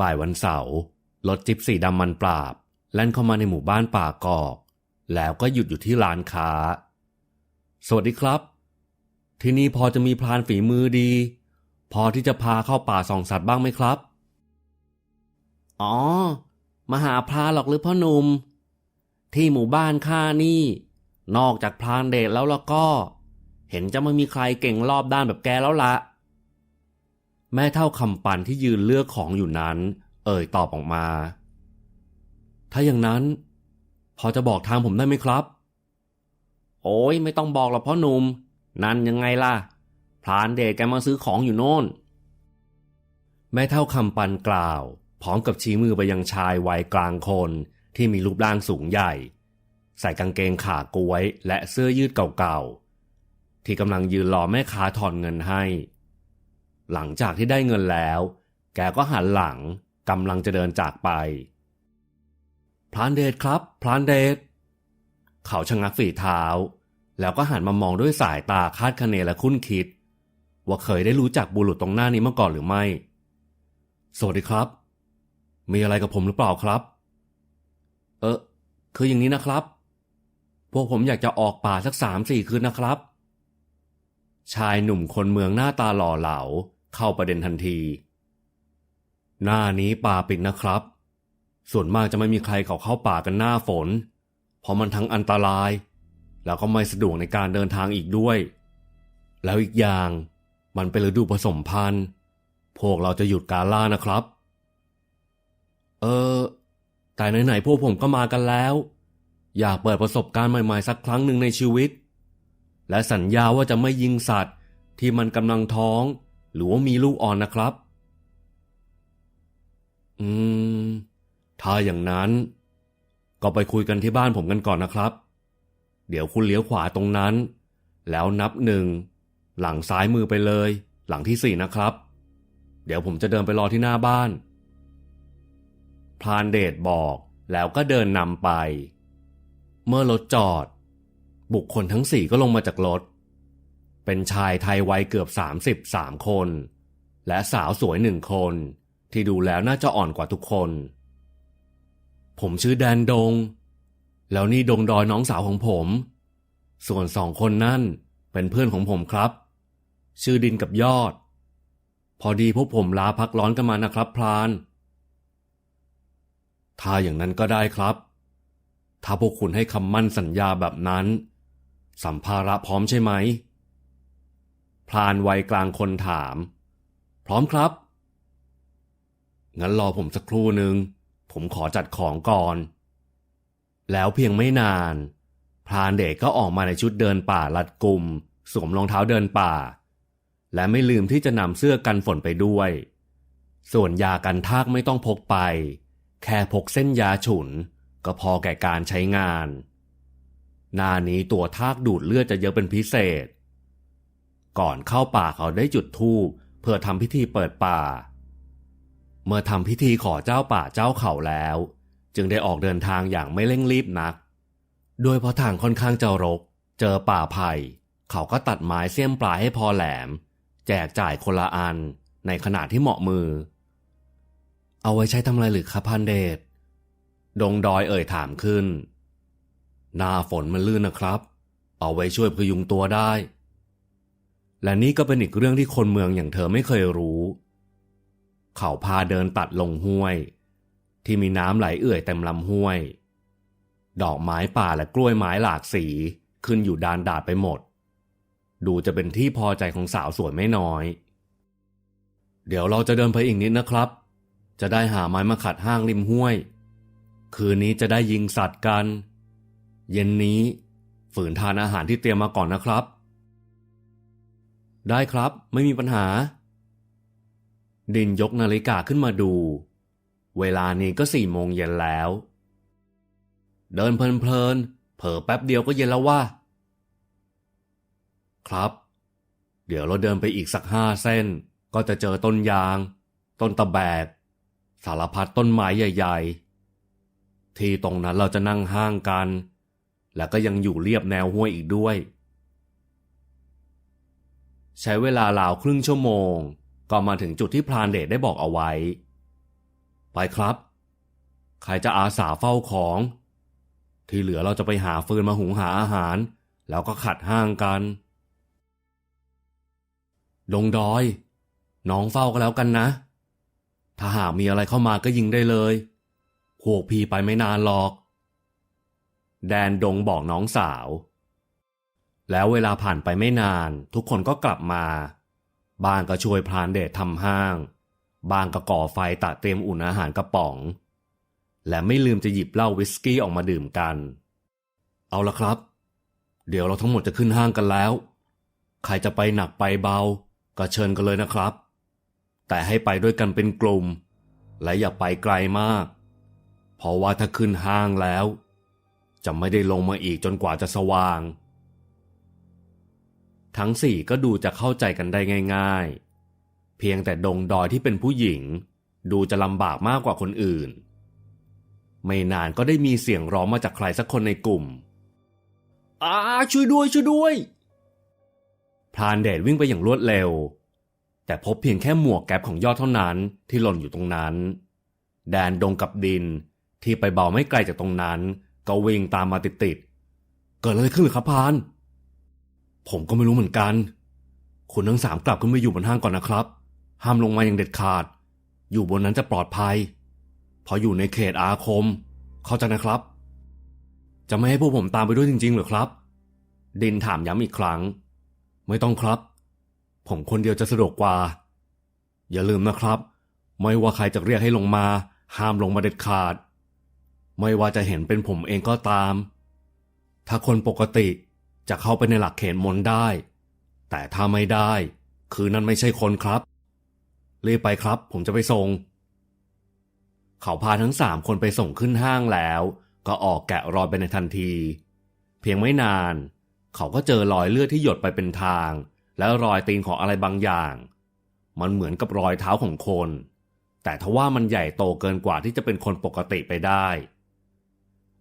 บ่ายวันเสาร์รถจิ๊บสีดำมันปราบ แล่นเข้ามาในหมู่บ้านป่ากอก แล้วก็หยุดอยู่ที่ร้านค้า สวัสดีครับ ที่นี่พอจะมีพรานฝีมือดี พอที่จะพาเข้าป่าส่องสัตว์บ้างไหมครับ อ๋อ มาหาพรานหรอกหรือพ่อหนุ่ม ที่หมู่บ้านข้านี่ นอกจากพรานเดชแล้วแล้วก็ เห็นจะไม่มีใครเก่งรอบด้านแบบแกแล้วละ แม่เท่าคำปันที่ยืนเลือกของอยู่นั้น เอ่ยตอบออกมา ถ้าอย่างนั้น พอจะบอกทางผมได้ไหมครับ โอ้ยไม่ต้องบอกหรอกพ่อหนุ่ม นั่นยังไงล่ะ พรานเดชแกมาซื้อของอยู่โน่น แม่เท่าคำปันกล่าว พร้อมกับชี้มือไปยังชายวัยกลางคนที่มีรูปร่างสูงใหญ่ ใส่กางเกงขากล้วยและเสื้อยืดเก่าๆที่กำลังยืนรอแม่ค้าถอนเงินให้ หลังจากที่ได้เงินแล้ว แกก็หันหลังกำลังจะเดินจากไปพรานเดชครับพรานเดชเขาชะงักฝีเท้า แล้วก็หันมามองด้วยสายตาคาดคะเนและคุ้นคิด ว่าเคยได้รู้จักบุรุษตรงหน้านี้มาก่อนหรือไม่ สวัสดีครับ มีอะไรกับผมหรือเปล่าครับ เออคืออย่างนี้นะครับ พวกผมอยากจะออกป่าสักสามสี่คืนนะครับ ชายหนุ่มคนเมืองหน้าตาหล่อเหลา เข้าประเด็นทันที หน้านี้ป่าปิดนะครับ ส่วนมากจะไม่มีใครเขาเข้าป่ากันหน้าฝน เพราะมันทั้งอันตราย แล้วก็ไม่สะดวกในการเดินทางอีกด้วย แล้วอีกอย่างมันเป็นฤดูผสมพันธุ์ พวกเราจะหยุดการล่านะครับ เออ แต่ไหนๆพวกผมก็มากันแล้ว อยากเปิดประสบการณ์ใหม่ๆสักครั้งหนึ่งในชีวิต และสัญญาว่าจะไม่ยิงสัตว์ที่มันกำลังท้อง หรือว่ามีลูกอ่อนนะครับ อืม ถ้าอย่างนั้น ก็ไปคุยกันที่บ้านผมกันก่อนนะครับ เดี๋ยวคุณเลี้ยวขวาตรงนั้น แล้วนับหนึ่ง หลังซ้ายมือไปเลย หลังที่สี่นะครับ เดี๋ยวผมจะเดินไปรอที่หน้าบ้านพรานเดชบอกแล้วก็เดินนำไป เมื่อรถจอด บุคคลทั้งสี่ก็ลงมาจากรถ เป็นชายไทยวัยเกือบสามสิบสามคน และสาวสวยหนึ่งคน ที่ดูแล้วน่าจะอ่อนกว่าทุกคน ผมชื่อแดนดง แล้วนี่ดงดอยน้องสาวของผม ส่วนสองคนนั่นเป็นเพื่อนของผมครับ ชื่อดินกับยอด พอดีพวกผมลาพักร้อนกันมานะครับพราน ถ้าอย่างนั้นก็ได้ครับ ถ้าพวกคุณให้คำมั่นสัญญาแบบนั้น สัมภาระพร้อมใช่ไหม พรานวัยกลางคนถาม พร้อมครับ งั้นรอผมสักครู่หนึ่ง ผมขอจัดของก่อน แล้วเพียงไม่นาน พรานเด็กก็ออกมาในชุดเดินป่าลัดกลุ่มสวมรองเท้าเดินป่า และไม่ลืมที่จะนำเสื้อกันฝนไปด้วย ส่วนยากันทากไม่ต้องพกไป แค่พกเส้นยาฉุน ก็พอแก่การใช้งานหน้านี้ตัวทากดูดเลือดจะเยอะเป็นพิเศษ ก่อนเข้าป่าเขาได้จุดธูปเพื่อทำพิธีเปิดป่า เมื่อทำพิธีขอเจ้าป่าเจ้าเขาแล้ว จึงได้ออกเดินทางอย่างไม่เร่งรีบนัก โดยเพราะทางค่อนข้างจะรก เจอป่าไผ่เขาก็ตัดไม้เสี้ยมปลายให้พอแหลม แจกจ่ายคนละอันในขนาดที่เหมาะมือ เอาไว้ใช้ทำอะไรหรือครับพันเดชดงดอยเอ่ยถามขึ้น หน้าฝนมันลื่นนะครับ เอาไว้ช่วยพยุงตัวได้ และนี่ก็เป็นอีกเรื่องที่คนเมืองอย่างเธอไม่เคยรู้ เขาพาเดินตัดลงห้วย ที่มีน้ำไหลเอื่อยเต็มลำห้วย ดอกไม้ป่าและกล้วยไม้หลากสีขึ้นอยู่ดานดาดไปหมด ดูจะเป็นที่พอใจของสาวสวยไม่น้อย เดี๋ยวเราจะเดินไปอีกนิดนะครับ จะได้หาไม้มาขัดห้างริมห้วย คืนนี้จะได้ยิงสัตว์กัน เย็นนี้ฝืนทานอาหารที่เตรียมมาก่อนนะครับ ได้ครับไม่มีปัญหา ดินยกนาฬิกาขึ้นมาดู เวลานี้ก็สี่โมงเย็นแล้ว เดินเพลินๆเผลอแป๊บเดียวก็เย็นแล้วว่า ครับ เดี๋ยวเราเดินไปอีกสักห้าเส้น ก็จะเจอต้นยาง ต้นตะแบก สารพัดต้นไม้ใหญ่ๆ ที่ตรงนั้นเราจะนั่งห้างกัน แล้วก็ยังอยู่เรียบแนวห้วยอีกด้วย ใช้เวลาราวครึ่งชั่วโมง ก็มาถึงจุดที่พรานเดชได้บอกเอาไว้ ไปครับ ใครจะอาสาเฝ้าของ ที่เหลือเราจะไปหาฟืนมาหุงหาอาหาร แล้วก็ขัดห้างกันดงดอย น้องเฝ้าก็แล้วกันนะ ถ้าหากมีอะไรเข้ามาก็ยิงได้เลยพวกพี่ไปไม่นานหรอก แดนดงบอกน้องสาว แล้วเวลาผ่านไปไม่นานทุกคนก็กลับมา บางก็ช่วยพรานเดชทำห้าง บางก็ก่อไฟตะเตรียมอุ่นอาหารกระป๋อง และไม่ลืมจะหยิบเหล้าวิสกี้ออกมาดื่มกัน เอาละครับ เดี๋ยวเราทั้งหมดจะขึ้นห้างกันแล้ว ใครจะไปหนักไปเบา ก็เชิญกันเลยนะครับ แต่ให้ไปด้วยกันเป็นกลุ่ม และอย่าไปไกลมาก เพราะว่าถ้าขึ้นห้างแล้ว จะไม่ได้ลงมาอีกจนกว่าจะสว่าง ทั้งสี่ก็ดูจะเข้าใจกันได้ง่าย ๆ เพียงแต่ดงดอยที่เป็นผู้หญิง ดูจะลำบากมากกว่าคนอื่น ไม่นานก็ได้มีเสียงร้องมาจากใครสักคนในกลุ่มอาช่วยด้วยช่วยด้วยพรานเดชวิ่งไปอย่างรวดเร็ว แต่พบเพียงแค่หมวกแก๊ปของยอดเท่านั้นที่หล่นอยู่ตรงนั้น แดนดงกับดินที่ไปเบาไม่ไกลจากตรงนั้น ก็วิ่งตามมาติดๆเกิดอะไรขึ้นหรือครับพราน ผมก็ไม่รู้เหมือนกัน คุณทั้งสามกลับขึ้นไปอยู่บนห้างก่อนนะครับ ห้ามลงมาอย่างเด็ดขาด อยู่บนนั้นจะปลอดภัยเพราะอยู่ในเขตอาคม เข้าใจนะครับ จะไม่ให้พวกผมตามไปด้วยจริงๆหรือครับ ดินถามย้ำอีกครั้ง ไม่ต้องครับ ผมคนเดียวจะสะดวกกว่า อย่าลืมนะครับ ไม่ว่าใครจะเรียกให้ลงมา ห้ามลงมาเด็ดขาด ไม่ว่าจะเห็นเป็นผมเองก็ตาม ถ้าคนปกติ จะเข้าไปในหลักเขตมนได้ แต่ถ้าไม่ได้ คือนั่นไม่ใช่คนครับรีบไปครับ ผมจะไปส่ง เขาพาทั้งสามคนไปส่งขึ้นห้างแล้ว ก็ออกแกะรอยไปในทันที เพียงไม่นาน เขาก็เจอรอยเลือดที่หยดไปเป็นทาง และรอยตีนของอะไรบางอย่าง มันเหมือนกับรอยเท้าของคน แต่ทว่ามันใหญ่โตเกินกว่าที่จะเป็นคนปกติไปได้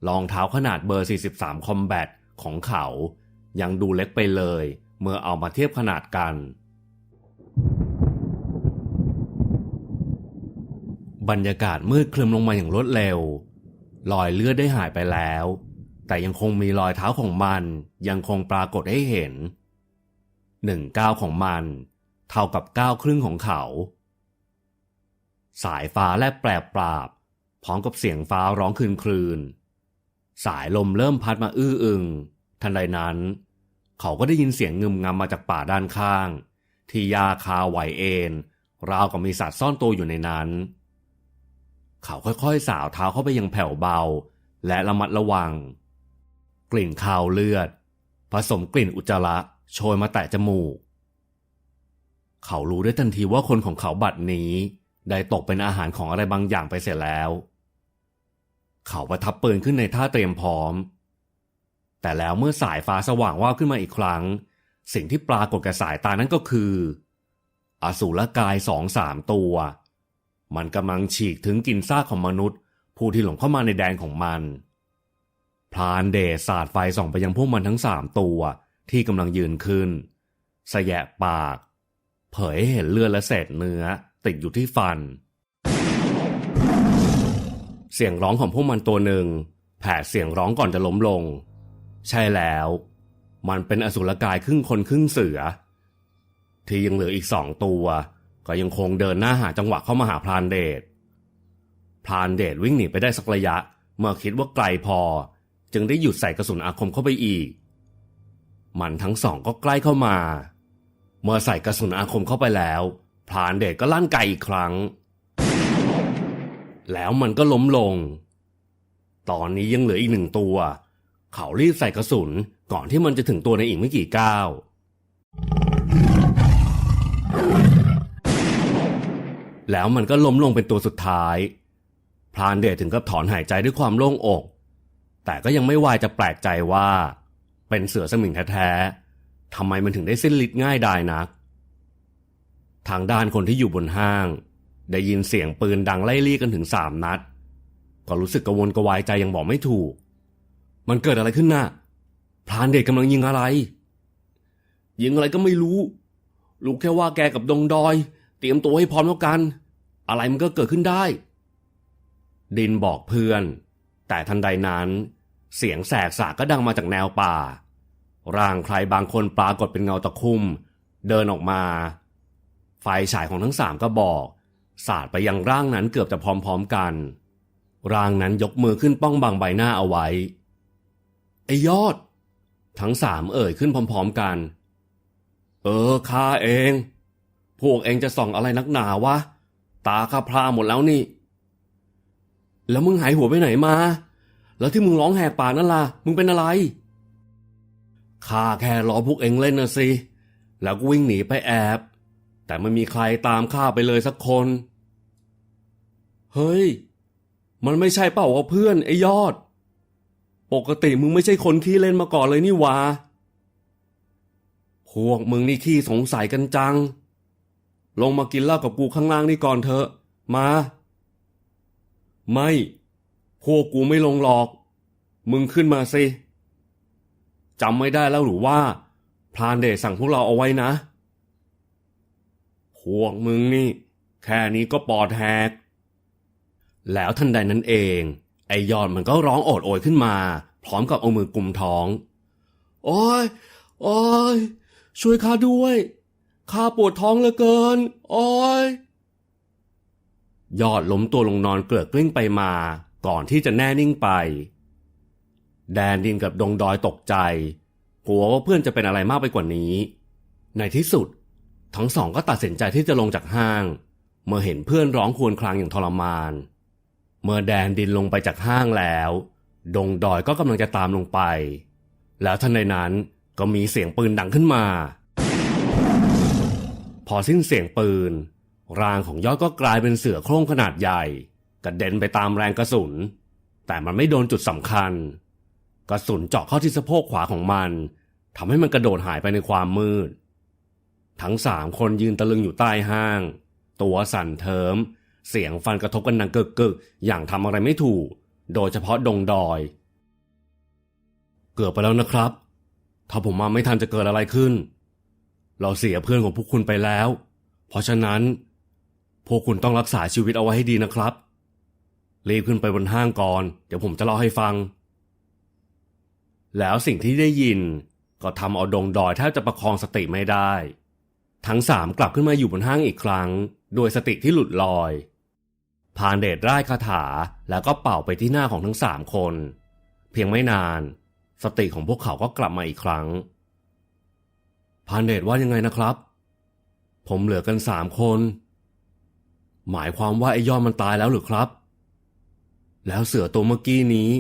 รองเท้าขนาดเบอร์ 43 คอมแบทของเขา ยังดูเล็กไปเลย เมื่อเอามาเทียบขนาดกัน บรรยากาศมืดคลึมลงมาอย่างรวดเร็ว รอยเลือดได้หายไปแล้ว แต่ยังคงมีรอยเท้าของมันยังคงปรากฏให้เห็นหนึ่งก้าวของมัน เท่ากับก้าวครึ่งของเขา สายฟ้าแลบแปรปราบ พร้อมกับเสียงฟ้าร้องคลืนคลืน สายลมเริ่มพัดมาอื้ออึง ทันใดนั้น เขาก็ได้ยินเสียงเงึมงำมาจากป่าด้านข้าง ที่หญ้าคาไหวเอ็นราวกับมีสัตว์ซ่อนตัวอยู่ในนั้น เขาค่อยๆสาวเท้าเข้าไปยังแผ่วเบา และระมัดระวัง กลิ่นคาวเลือด ผสมกลิ่นอุจจาระโชยมาแตะจมูก เขารู้ได้ทันทีว่าคนของเขาบัดนี้ ได้ตกเป็นอาหารของอะไรบางอย่างไปเสร็จแล้ว เขาประทับปืนขึ้นในท่าเตรียมพร้อม แต่แล้วเมื่อสายฟ้าสว่างว่าขึ้นมาอีกครั้ง สิ่งที่ปรากฏกับสายตานั้นก็คือ อสูรกายสองสามตัว มันกำลังฉีกถึงกินซากของมนุษย์ ผู้ที่หลงเข้ามาในแดนของมันพรานเดชสาดไฟส่องไปยังพวกมันทั้งสามตัวที่กำลังยืนขึ้นสแยะปาก เผยให้เห็นเลือดและเศษเนื้อ ติดอยู่ที่ฟัน เสียงร้องของพวกมันตัวหนึ่งแผดเสียงร้องก่อนจะล้มลง ใช่แล้ว มันเป็นอสุรกายครึ่งคนครึ่งเสือ ที่ยังเหลืออีกสองตัว ก็ยังคงเดินหน้าหาจังหวะเข้ามาหาพรานเดชพรานเดชวิ่งหนีไปได้สักระยะ เมื่อคิดว่าไกลพอ จึงได้หยุดใส่กระสุนอาคมเข้าไปอีก มันทั้งสองก็ใกล้เข้ามา เมื่อใส่กระสุนอาคมเข้าไปแล้วพรานเดชก็ลั่นไกอีกครั้ง แล้วมันก็ล้มลง ตอนนี้ยังเหลืออีกหนึ่งตัว เขารีบใส่กระสุนก่อนที่มันจะถึงตัวในอีกไม่กี่ก้าวแล้วมันก็ล้มลงเป็นตัวสุดท้าย พรานเดชถึงกับถอนหายใจด้วยความโล่งอก แต่ก็ยังไม่วายจะแปลกใจว่า เป็นเสือสมิงแท้ๆทำไมมันถึงได้สิ้นฤทธิ์ง่ายดายนัก ทางด้านคนที่อยู่บนห้าง ได้ยินเสียงปืนดังไล่ลี่กันถึงสามนัด ก็รู้สึกกระวนกระวายใจยังบอกไม่ถูก มันเกิดอะไรขึ้นน่ะพรานเดชกำลังยิงอะไร ยิงอะไรก็ไม่รู้รู้แค่ว่าแกกับดงดอย เตรียมตัวให้พร้อมแล้วกัน อะไรมันก็เกิดขึ้นได้ ดินบอกเพื่อน แต่ทันใดนั้น เสียงแสกสากก็ดังมาจากแนวป่า ร่างใครบางคนปรากฏเป็นเงาตะคุ่ม เดินออกมา ไฟฉายของทั้งสามก็บอก สาดไปยังร่างนั้นเกือบจะพร้อมๆกัน ร่างนั้นยกมือขึ้นป้องบังใบหน้าเอาไว้ ไอยอด ทั้งสามเอ่ยขึ้นพร้อมๆกัน เออข้าเอง พวกเองจะส่องอะไรนักหนาวะ ตาข้าพราหมดแล้วนี่ แล้วมึงหายหัวไปไหนมา แล้วที่มึงร้องแหกปากนั่นล่ะ มึงเป็นอะไรข้าแค่รอพวกเองเล่นนะสิ แล้วก็วิ่งหนีไปแอบ แต่ไม่มีใครตามข้าไปเลยสักคน เฮ้ย มันไม่ใช่เปล่าวะเพื่อนไอ้ยอด ปกติมึงไม่ใช่คนขี้เล่นมาก่อนเลยนี่หวาพวกมึงนี่ขี้สงสัยกันจัง ลงมากินเหล้ากับกูข้างล่างนี่ก่อนเถอะ มา ไม่ พวกกูไม่ลงหรอก มึงขึ้นมาสิจำไม่ได้แล้วหรือว่า พรานเดชสั่งพวกเราเอาไว้นะ พวกมึงนี่ แค่นี้ก็ปอดแหก แล้วทันใดนั้นเอง ไอยอดมันก็ร้องโอดโอยขึ้นมา พร้อมกับเอามือกุมท้อง โอ้ยโอ้ยช่วยข้าด้วยข้าปวดท้องเหลือเกิน โอ้ยยอดล้มตัวลงนอนเกลือกกลิ้งไปมา ก่อนที่จะแน่นิ่งไป แดนดินกับดงดอยตกใจ กลัวว่าเพื่อนจะเป็นอะไรมากไปกว่านี้ ในที่สุด ทั้งสองก็ตัดสินใจที่จะลงจากห้าง เมื่อเห็นเพื่อนร้องครวญครางอย่างทรมาน เมื่อแดนดินลงไปจากห้างแล้ว ดงดอยก็กำลังจะตามลงไป แล้วทันใดนั้นก็มีเสียงปืนดังขึ้นมา พอสิ้นเสียงปืน ร่างของยอดก็กลายเป็นเสือโคร่งขนาดใหญ่กระเด็นไปตามแรงกระสุน แต่มันไม่โดนจุดสำคัญ กระสุนเจาะเข้าที่สะโพกขวาของมันทำให้มันกระโดดหายไปในความมืด ทั้งสามคนยืนตะลึงอยู่ใต้ห้าง ตัวสั่นเทิม เสียงฟันกระทบกันดังกึกกึกๆอย่างทำอะไรไม่ถูก โดยเฉพาะดงดอย เกือบไปแล้วนะครับ ถ้าผมมาไม่ทันจะเกิดอะไรขึ้น เราเสียเพื่อนของพวกคุณไปแล้ว เพราะฉะนั้น พวกคุณต้องรักษาชีวิตเอาไว้ให้ดีนะครับ รีบขึ้นไปบนห้างก่อน เดี๋ยวผมจะเล่าให้ฟัง แล้วสิ่งที่ได้ยินก็ทำเอาดงดอยแทบจะประคองสติไม่ได้ ทั้งสามกลับขึ้นมาอยู่บนห้างอีกครั้ง โดยสติที่หลุดลอย พานเดชร่ายคาถาแล้วก็เป่าไปที่หน้าของทั้งสามคน เพียงไม่นาน สติของพวกเขาก็กลับมาอีกครั้ง พานเดชว่ายังไงนะครับ ผมเหลือกันสามคน หมายความว่าไอ้ยอดมันตายแล้วหรือครับ แล้วเสือตัวเมื่อกี้นี้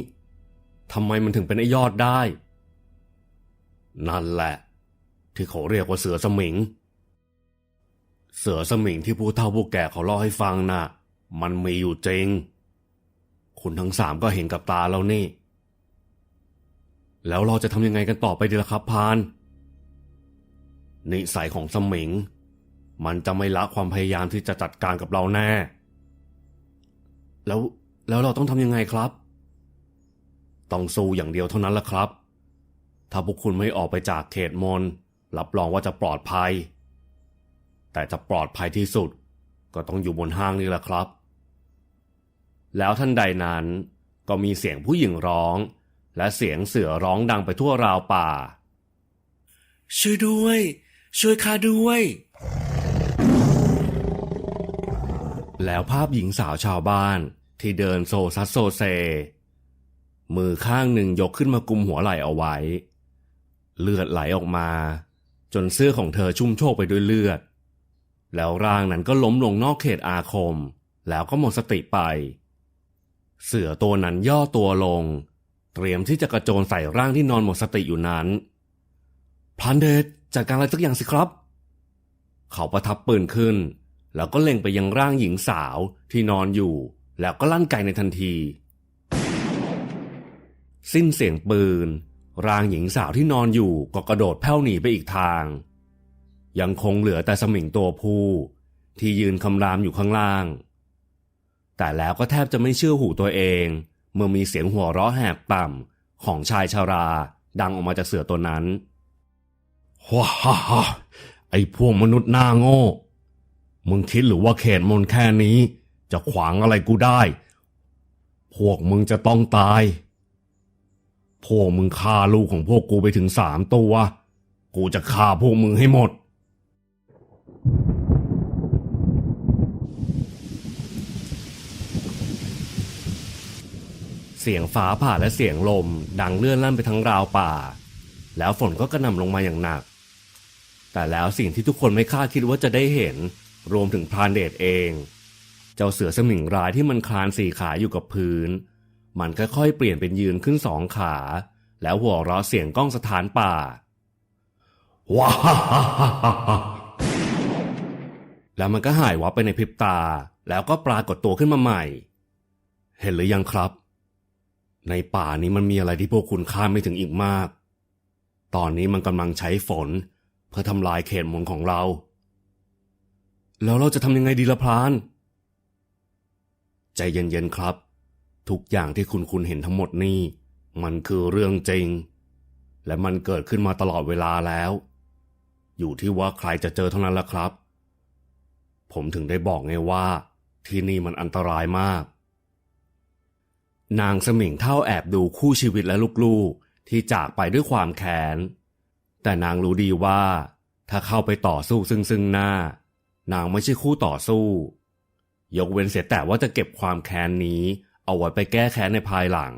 ทำไมมันถึงเป็นไอ้ยอดได้ นั่นแหละ ที่เขาเรียกว่าเสือสมิง เสือสมิงที่ผู้เฒ่าผู้แก่เขาเล่าให้ฟังน่ะ มันมีอยู่จริง คุณทั้งสามก็เห็นกับตาแล้วนี่ แล้วเราจะทำยังไงกันต่อไปดีล่ะครับพาน นิสัยของสมิง มันจะไม่ละความพยายามที่จะจัดการกับเราแน่ แล้วแล้วเราต้องทำยังไงครับ ต้องสู้อย่างเดียวเท่านั้นละครับ ถ้าพวกคุณไม่ออกไปจากเขตมนรับรองว่าจะปลอดภัย แต่จะปลอดภัยที่สุดก็ต้องอยู่บนห้างนี่แหละครับ แล้วท่านใดนั้นก็มีเสียงผู้หญิงร้อง และเสียงเสือร้องดังไปทั่วราวป่า ช่วยด้วย ช่วยข้าด้วย แล้วภาพหญิงสาวชาวบ้านที่เดินโซซัสโซเซ มือข้างหนึ่งยกขึ้นมากุมหัวไหล่เอาไว้ เลือดไหลออกมา จนเสื้อของเธอชุ่มโชกไปด้วยเลือด แล้วร่างนั้นก็ล้มลงนอกเขตอาคม แล้วก็หมดสติไป เสือตัวนั้นย่อตัวลง เตรียมที่จะกระโจนใส่ร่างที่นอนหมดสติอยู่นั้นพลันเดชจัดการอะไรสักอย่างสิครับ เขาประทับปืนขึ้น แล้วก็เล็งไปยังร่างหญิงสาวที่นอนอยู่ แล้วก็ลั่นไกในทันที สิ้นเสียงปืน ร่างหญิงสาวที่นอนอยู่ก็กระโดดแผ่วหนีไปอีกทาง ยังคงเหลือแต่สมิงตัวผู้ที่ยืนคำรามอยู่ข้างล่าง แต่แล้วก็แทบจะไม่เชื่อหูตัวเอง เมื่อมีเสียงหัวเราะแหบต่ำของชายชารา ดังออกมาจากเสือตัวนั้นว้าฮ่าฮไอ้พวกมนุษย์หน้าโง่ มึงคิดหรือว่าเขตมนแค่นี้ จะขวางอะไรกูได้ พวกมึงจะต้องตาย พวกมึงฆ่าลูกของพวกกูไปถึงสามตัว กูจะฆ่าพวกมึงให้หมด สียงฟ้าผ่าและเสียงลม ดังเลื่อนลั่นไปทั้งราวป่า แล้วฝนก็กระหน่ำลงมาอย่างหนัก แต่แล้วสิ่งที่ทุกคนไม่คาดคิดว่าจะได้เห็น รวมถึงพรานเดชเอง เจ้าเสือสมิงรายที่มันคลานสี่ขาอยู่กับพื้น มันค่อยๆเปลี่ยนเป็นยืนขึ้นสองขา แล้วหัวเราะเสียงก้องสถานป่าว้าฮ่าฮ่าฮ่าฮ่าฮ่าแล้วมันก็หายวับไปในพริบตา แล้วก็ปรากฏตัวขึ้นมาใหม่ เห็นหรือยังครับ ในป่านี้มันมีอะไรที่พวกคุณคาดไม่ถึงอีกมาก ตอนนี้มันกำลังใช้ฝน เพื่อทำลายเขตหมุนของเรา แล้วเราจะทำยังไงดีละพราน ใจเย็นๆครับ ทุกอย่างที่คุณคุณเห็นทั้งหมดนี่ มันคือเรื่องจริง และมันเกิดขึ้นมาตลอดเวลาแล้ว อยู่ที่ว่าใครจะเจอเท่านั้นละครับ ผมถึงได้บอกไงว่า ที่นี่มันอันตรายมาก นางสมิงเท่าแอบดูคู่ชีวิตและลูกๆ ที่จากไปด้วยความแค้น แต่นางรู้ดีว่า ถ้าเข้าไปต่อสู้ซึ่งซึ่งหน้า นางไม่ใช่คู่ต่อสู้ ยกเว้นเสียแต่ว่าจะเก็บความแค้นนี้ เอาไว้ไปแก้แค้นในภายหลัง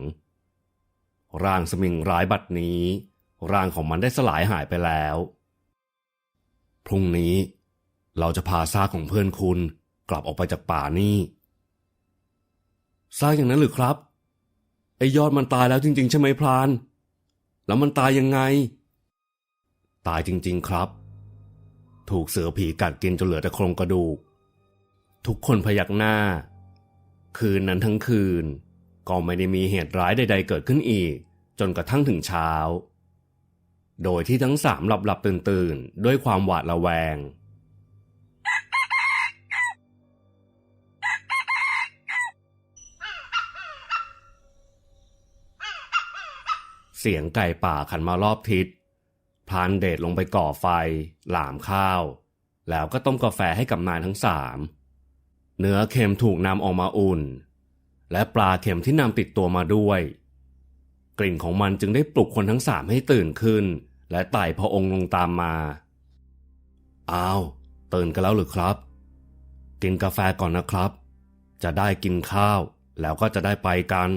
ร่างสมิงร้ายบัดนี้ ร่างของมันได้สลายหายไปแล้ว พรุ่งนี้เราจะพาซากของเพื่อนคุณกลับออกไปจากป่านี่ซากอย่างนั้นหรือครับ ไอยอดมันตายแล้วจริง ๆ ใช่ไหมพราน แล้วมันตายยังไง ตายจริง ๆ ครับ ถูกเสือผีกัดกินจนเหลือแต่โครงกระดูก ทุกคนพยักหน้า คืนนั้นทั้งคืน ก็ไม่ได้มีเหตุร้ายใด ๆ เกิดขึ้นอีก จนกระทั่งถึงเช้า โดยที่ทั้งสามหลับหลับตื่นตื่นด้วยความหวาดระแวง เสียงไก่ป่าขันมารอบทิศพรานเดชลงไปก่อไฟ หลามข้าว แล้วก็ต้มกาแฟให้กับนายทั้งสามเนื้อเค็มถูกนำออกมาอุ่น และปลาเค็มที่นำติดตัวมาด้วย กลิ่นของมันจึงได้ปลุกคนทั้งสามให้ตื่นขึ้น และไต่พระองค์ลงตามมาอ้าวตื่นกันแล้วหรือครับ กินกาแฟก่อนนะครับ จะได้กินข้าวแล้วก็จะได้ไปกัน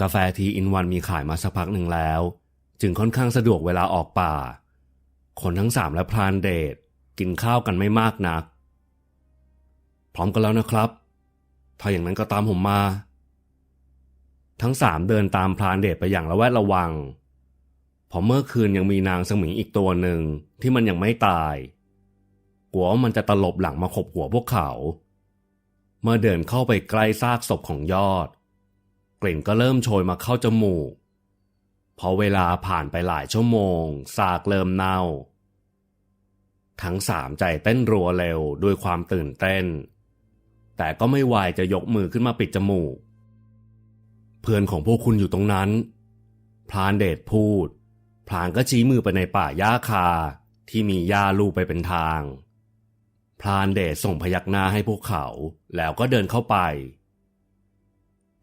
กาแฟทีอินวันมีขายมาสักพักหนึ่งแล้ว จึงค่อนข้างสะดวกเวลาออกป่า คนทั้งสามและพรานเดชกินข้าวกันไม่มากนัก พร้อมกันแล้วนะครับ ถ้าอย่างนั้นก็ตามผมมา ทั้งสามเดินตามพรานเดชไปอย่างระแวดระวังเพราะเมื่อคืนยังมีนางสมิงอีกตัวหนึ่งที่มันยังไม่ตาย กลัวว่ามันจะตลบหลังมาขบหัวพวกเขา เมื่อเดินเข้าไปใกล้ซากศพของยอด กลิ่นก็เริ่มโชยมาเข้าจมูก พอเวลาผ่านไปหลายชั่วโมง ซากเริ่มเน่า ทั้งสามใจเต้นรัวเร็วด้วยความตื่นเต้น แต่ก็ไม่ไวายจะยกมือขึ้นมาปิดจมูก เพื่อนของพวกคุณอยู่ตรงนั้นพรานเดชพูดพรานก็ชี้มือไปในป่าหญ้าคาที่มีหญ้าลูกไปเป็นทางพรานเดชส่งพยักหน้าให้พวกเขาแล้วก็เดินเข้าไป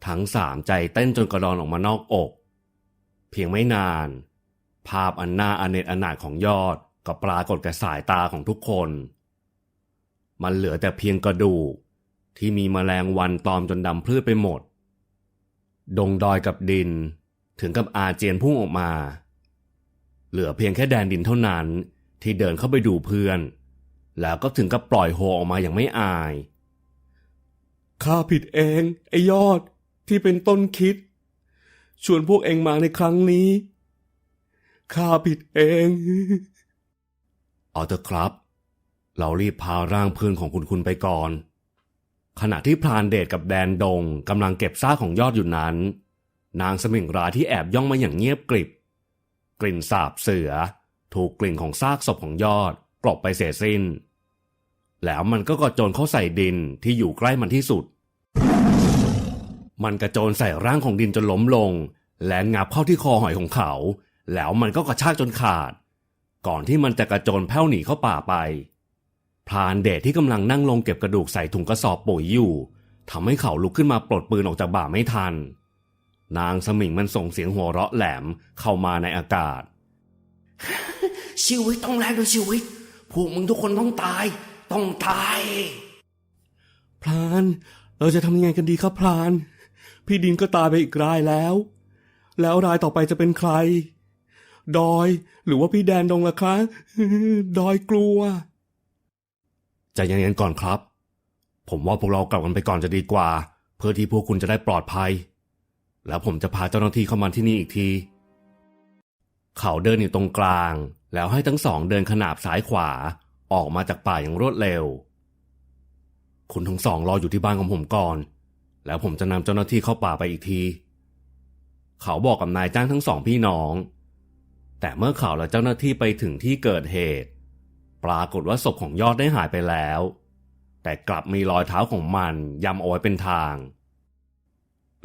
ทั้งสามใจเต้นจนกระดอนออกมานอกอก เพียงไม่นาน ภาพอันน่าอเนจอนาถของยอดก็ปรากฏแก่สายตาของทุกคน มันเหลือแต่เพียงกระดูกที่มีแมลงวันตอมจนดำพลืดไปหมด ดงดอยกับดินถึงกับอาเจียนพุ่งออกมา เหลือเพียงแค่แดนดินเท่านั้นที่เดินเข้าไปดูเพื่อน แล้วก็ถึงกับปล่อยโฮออกมาอย่างไม่อาย ข้าผิดเอง ไอ้ยอด ที่เป็นต้นคิด ชวนพวกเองมาในครั้งนี้ ข้าผิดเอง เอาเถอะครับ เรารีบพาร่างเพื่อนของคุณคุณไปก่อน ขณะที่พรานเดชกับแดนดงกำลังเก็บซากของยอดอยู่นั้น นางสมิงราที่แอบย่องมาอย่างเงียบกริบ กลิ่นสาบเสือ ถูกกลิ่นของซากศพของยอดกลบไปเสียสิ้น แล้วมันก็กระโจนเข้าใส่ดินที่อยู่ใกล้มันที่สุด มันกระโจนใส่ร่างของดินจนล้มลง และงับเข้าที่คอหอยของเขา แล้วมันก็กระชากจนขาด ก่อนที่มันจะกระโจนแผ่วหนีเข้าป่าไป พรานเดชที่กำลังนั่งลงเก็บกระดูกใส่ถุงกระสอบปุ๋ยอยู่ทำให้เขาลุกขึ้นมาปลดปืนออกจากบ่าไม่ทัน นางสมิงมันส่งเสียงหัวเราะแหลมเข้ามาในอากาศ ชีวิตต้องแลกด้วยชีวิต พวกมึงทุกคนต้องตาย ต้องตาย พราน เราจะทำยังไงกันดีครับพราน พี่ดินก็ตายไปอีกรายแล้ว แล้วรายต่อไปจะเป็นใคร ดอยหรือว่าพี่แดนดงล่ะคะดอยกลัวใจะยังๆก่อนครับ ผมว่าพวกเรากลับกันไปก่อนจะดีกว่า เพื่อที่พวกคุณจะได้ปลอดภัย แล้วผมจะพาเจ้าหน้าที่เข้ามาที่นี่อีกที เขาเดินอยู่ตรงกลาง แล้วให้ทั้งสองเดินขนาบซ้ายขวาออกมาจากป่าอย่างรวดเร็ว คุณทั้งสองรออยู่ที่บ้านของผมก่อน แล้วผมจะนำเจ้าหน้าที่เข้าป่าไปอีกที เขาบอกกับนายจ้างทั้งสองพี่น้อง แต่เมื่อเขาและเจ้าหน้าที่ไปถึงที่เกิดเหตุ ปรากฏว่าศพของยอดได้หายไปแล้ว แต่กลับมีรอยเท้าของมันยำเอาไว้เป็นทาง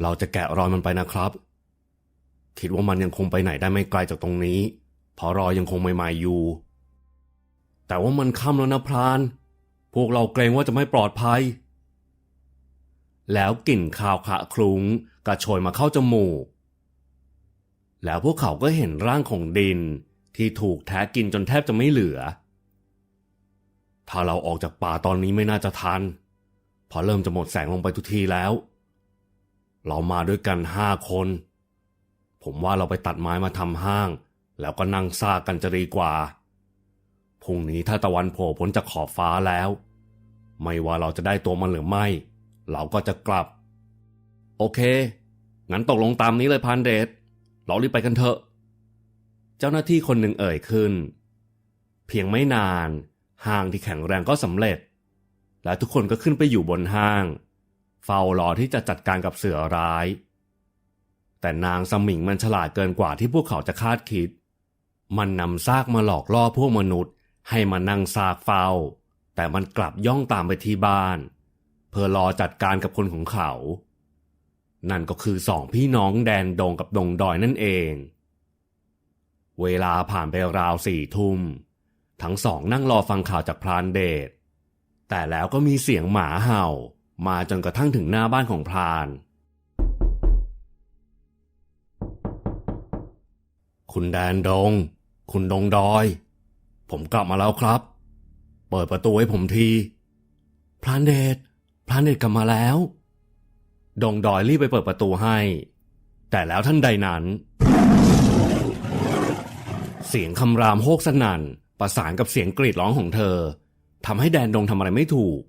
เราจะแกะรอยมันไปนะครับ คิดว่ามันยังคงไปไหนได้ไม่ไกลจากตรงนี้ เพราะรอยยังคงใหม่ๆอยู่ แต่ว่ามันค่ำแล้วนะพราน พวกเราเกรงว่าจะไม่ปลอดภัย แล้วกลิ่นคาวขะคลุ้งกระโชยมาเข้าจมูก แล้วพวกเขาก็เห็นร่างของดินที่ถูกแทะกินจนแทบจะไม่เหลือ ถ้าเราออกจากป่าตอนนี้ไม่น่าจะทันเพราะเริ่มจะหมดแสงลงไปทุกทีแล้ว เรามาด้วยกันห้าคน ผมว่าเราไปตัดไม้มาทำห้าง แล้วก็นั่งซากกันจะดีกว่า พรุ่งนี้ถ้าตะวันโผล่พ้นจากขอบฟ้าแล้ว ไม่ว่าเราจะได้ตัวมันหรือไม่ เราก็จะกลับ โอเค งั้นตกลงตามนี้เลยพันเดชเรารีบไปกันเถอะ เจ้าหน้าที่คนหนึ่งเอ่ยขึ้น เพียงไม่นานห้างที่แข็งแรงก็สำเร็จ และทุกคนก็ขึ้นไปอยู่บนห้าง เฝ้ารอที่จะจัดการกับเสือร้าย แต่นางสมิงมันฉลาดเกินกว่าที่พวกเขาจะคาดคิด มันนำซากมาหลอกล่อพวกมนุษย์ ให้มานั่งซากเฝ้า แต่มันกลับย่องตามไปที่บ้าน เพื่อรอจัดการกับคนของเขา นั่นก็คือสองพี่น้องแดนดงกับดงดอยนั่นเอง เวลาผ่านไปราวสี่ทุ่ม ทั้งสองนั่งรอฟังข่าวจากพรานเดช แต่แล้วก็มีเสียงหมาเห่า มาจนกระทั่งถึงหน้าบ้านของพราน คุณแดนดง คุณดงดอย ผมกลับมาแล้วครับ เปิดประตูให้ผมที พรานเดช พรานเดชกลับมาแล้ว ดงดอยรีบไปเปิดประตูให้ แต่แล้วท่านใดนั้น เสียงคำรามโฮกสนั่น ประสานกับเสียงกรีดร้องของเธอทำให้แดนดงทำอะไรไม่ถูก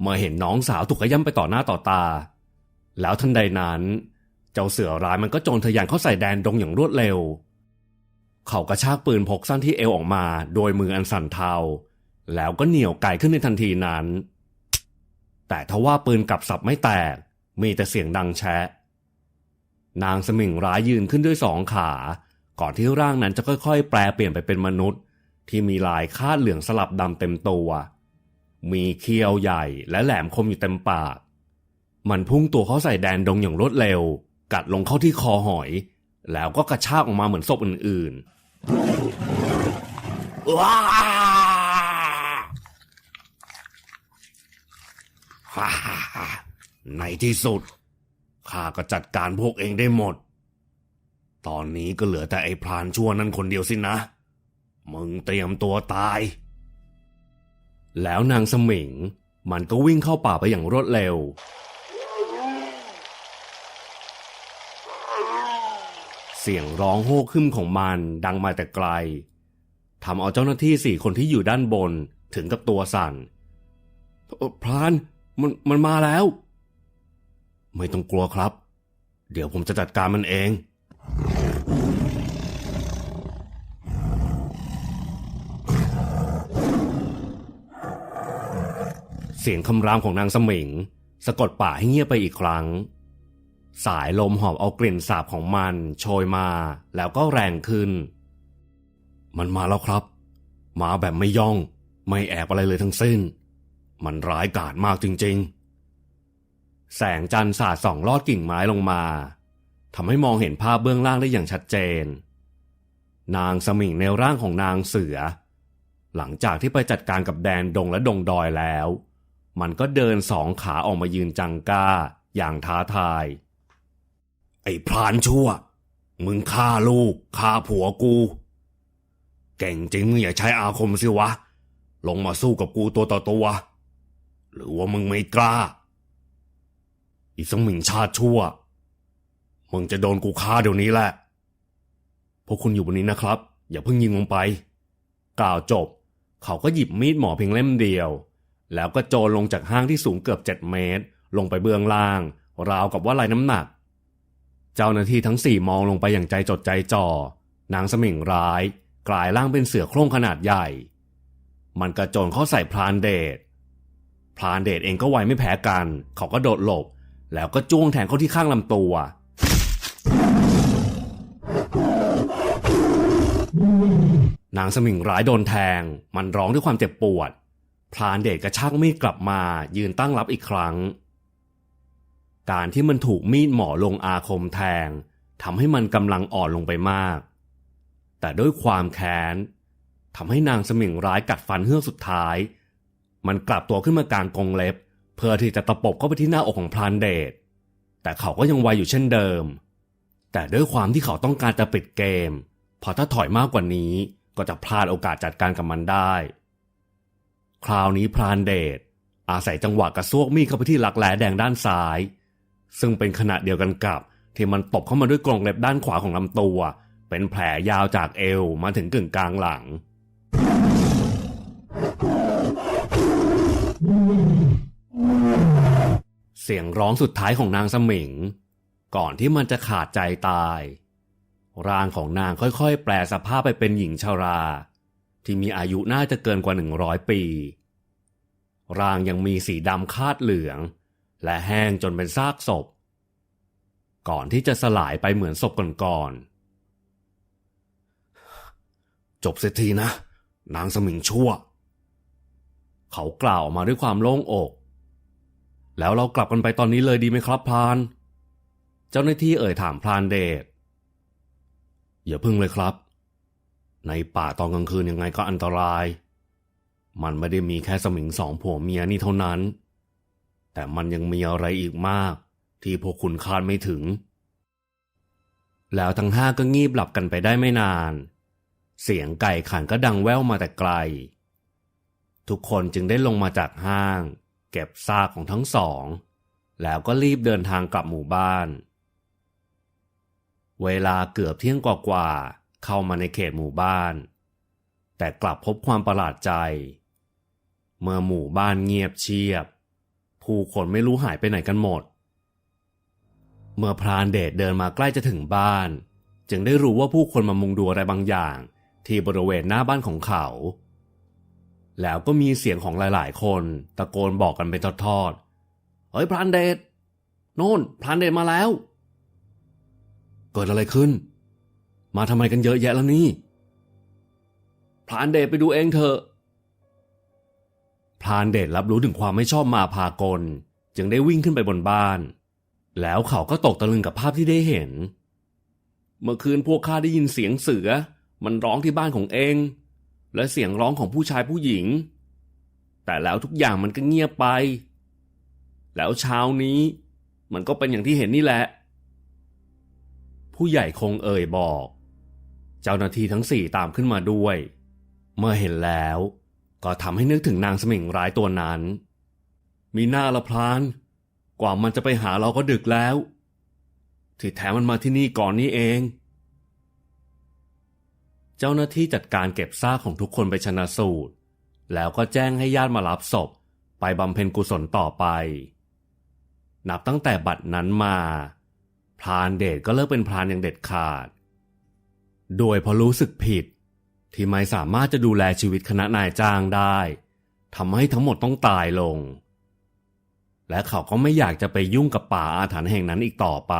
เมื่อเห็นน้องสาวถูกขย้ำไปต่อหน้าต่อตา แล้วทันใดนั้น เจ้าเสือร้ายมันก็โจรทะยานเข้าใส่แดนดงอย่างรวดเร็ว เขากระชากปืนพกสั้นที่เอวออกมา โดยมืออันสั่นเทาแล้วก็เหนี่ยวไกขึ้นในทันทีนั้น แต่ทว่าปืนกลับสับไม่แตก มีแต่เสียงดังแชะ นางสมิงร้ายยืนขึ้นด้วยสองขา ก่อนที่ร่างนั้นจะค่อยๆ แปลเปลี่ยนไปเป็นมนุษย์ ที่มีลายคาดเหลืองสลับดำเต็มตัว มีเคี้ยวใหญ่และแหลมคมอยู่เต็มปาก มันพุ่งตัวเข้าใส่แดนดงอย่างรวดเร็ว กัดลงเข้าที่คอหอย แล้วก็กระชากออกมาเหมือนศพอื่นๆว้า ฮ่าในที่สุดข้าก็จัดการพวกเองได้หมด ตอนนี้ก็เหลือแต่ไอ้พรานชั่วนั่นคนเดียวสินะ มึงเตรียมตัวตาย แล้วนางสมิงมันก็วิ่งเข้าป่าไปอย่างรวดเร็ว เสียงร้องโฮกขึ้นของมันดังมาแต่ไกลทำเอาเจ้าหน้าที่สี่คนที่อยู่ด้านบนถึงกับตัวสั่นเอ่อพราน มันมันมาแล้ว ไม่ต้องกลัวครับ เดี๋ยวผมจะจัดการมันเอง เสียงคำรามของนางสมิง สะกดป่าให้เงียบไปอีกครั้ง สายลมหอบเอากลิ่นสาบของมันโชยมาแล้วก็แรงขึ้น มันมาแล้วครับ มาแบบไม่ย่อง ไม่แอบอะไรเลยทั้งสิ้น มันร้ายกาจมากจริงๆ แสงจันทร์สาดส่องลอดกิ่งไม้ลงมาทำให้มองเห็นภาพเบื้องล่างได้อย่างชัดเจน นางสมิงในร่างของนางเสือ หลังจากที่ไปจัดการกับแดนดงและดงดอยแล้ว มันก็เดินสองขาออกมายืนจังก้าอย่างท้าทาย ไอ้พรานชั่ว มึงฆ่าลูกฆ่าผัวกู เก่งจริงมึงอย่าใช้อาคมสิวะ ลงมาสู้กับกูตัวต่อตัว หรือว่ามึงไม่กล้า อีสมิงชาติชั่ว มึงจะโดนกูฆ่าเดี๋ยวนี้แหละ พวกคุณอยู่บนนี้นะครับ อย่าเพิ่งยิงลงไป กล่าวจบ เขาก็หยิบมีดหมอเพียงเล่มเดียว แล้วก็โจรลงจากห้างที่สูงเกือบเจ็ดเมตร ลงไปเบื้องล่าง ราวกับว่าไรน้ำหนัก เจ้าหน้าที่ทั้งสี่มองลงไปอย่างใจจดใจจ่อนางสมิงร้าย กลายร่างเป็นเสือโคร่งขนาดใหญ่ มันกระโจนเข้าใส่พรานเดช พรานเดชเองก็ไวไม่แพ้กัน เขาก็โดดหลบ แล้วก็จ้วงแทงเข้าที่ข้างลำตัว นางสมิงร้ายโดนแทง มันร้องด้วยความเจ็บปวดพรานเดชกระชากมีดกลับมา ยืนตั้งรับอีกครั้ง การที่มันถูกมีดหมอลงอาคมแทงทำให้มันกำลังอ่อนลงไปมาก แต่ด้วยความแค้นทำให้นางสมิงร้ายกัดฟันเฮือกสุดท้าย มันกลับตัวขึ้นมากลางกรงเล็บ เพื่อที่จะตะปบเข้าไปที่หน้าอกของพรานเดชแต่เขาก็ยังไวอยู่เช่นเดิม แต่ด้วยความที่เขาต้องการจะปิดเกมพอถ้าถอยมากกว่านี้ก็จะพลาดโอกาสจัดการกับมันได้ คราวนี้พรานเดชอาศัยจังหวะกระซวกมีดเข้าไปที่หลักแหลแดงด้านซ้าย ซึ่งเป็นขณะเดียวกันกับ ที่มันตบเข้ามาด้วยกรงเล็บด้านขวาของลำตัว เป็นแผลยาวจากเอวมาถึงกึ่งกลางหลัง เสียงร้องสุดท้ายของนางสมิง ก่อนที่มันจะขาดใจตาย ร่างของนางค่อยๆ แปลสภาพไปเป็นหญิงชรา ที่มีอายุน่าจะเกินกว่าหนึ่งร้อยปี ร่างยังมีสีดำคาดเหลือง และแห้งจนเป็นซากศพ ก่อนที่จะสลายไปเหมือนศพก่อนๆจบเสียทีนะ นางสมิงชั่ว เขากล่าวออกมาด้วยความโล่งอก แล้วเรากลับกันไปตอนนี้เลยดีไหมครับพราน เจ้าหน้าที่เอ่ยถามพรานเดชอย่าพึ่งเลยครับ ในป่าตอนกลางคืนยังไงก็อันตราย มันไม่ได้มีแค่สมิงสองผัวเมียนี่เท่านั้น แต่มันยังมีอะไรอีกมาก ที่พวกคุณคาดไม่ถึง แล้วทั้งห้าก็งีบหลับกันไปได้ไม่นาน เสียงไก่ขันก็ดังแว่วมาแต่ไกล ทุกคนจึงได้ลงมาจากห้าง เก็บซากของทั้งสอง แล้วก็รีบเดินทางกลับหมู่บ้าน เวลาเกือบเที่ยงกว่าๆเข้ามาในเขตหมู่บ้าน แต่กลับพบความประหลาดใจ เมื่อหมู่บ้านเงียบเชียบ ผู้คนไม่รู้หายไปไหนกันหมด เมื่อพรานเดชเดินมาใกล้จะถึงบ้าน จึงได้รู้ว่าผู้คนมามุงดูอะไรบางอย่างที่บริเวณหน้าบ้านของเขา แล้วก็มีเสียงของหลาย ๆ คนตะโกนบอกกันเป็นทอดๆ เฮ้ยพรานเดชโน่นพรานเดชมาแล้ว เกิดอะไรขึ้น มาทำไมกันเยอะแยะแล้วนี่พรานเดชไปดูเองเถอะพรานเดชรับรู้ถึงความไม่ชอบมาพากล จึงได้วิ่งขึ้นไปบนบ้าน แล้วเขาก็ตกตะลึงกับภาพที่ได้เห็น เมื่อคืนพวกข้าได้ยินเสียงเสือ มันร้องที่บ้านของเอง และเสียงร้องของผู้ชายผู้หญิง แต่แล้วทุกอย่างมันก็เงียบไป แล้วเช้านี้มันก็เป็นอย่างที่เห็นนี่แหละ ผู้ใหญ่คงเอ่ยบอก เจ้าหน้าที่ทั้งสี่ตามขึ้นมาด้วย เมื่อเห็นแล้วก็ทำให้นึกถึงนางสมิงร้ายตัวนั้น มีหน้าละพลาน กว่ามันจะไปหาเราก็ดึกแล้ว ที่แท้มันมาที่นี่ก่อนนี้เอง เจ้าหน้าที่จัดการเก็บซากของทุกคนไปชนะสูตร แล้วก็แจ้งให้ญาติมารับศพ ไปบำเพ็ญกุศลต่อไป นับตั้งแต่บัดนั้นมา พรานเดชก็เลิกเป็นพรานอย่างเด็ดขาด โดยพราะรู้สึกผิด ที่ไม่สามารถจะดูแลชีวิตคณะนายจ้างได้ทำให้ทั้งหมดต้องตายลง และเขาก็ไม่อยากจะไปยุ่งกับป่าอาถรรพ์แห่งนั้นอีกต่อไป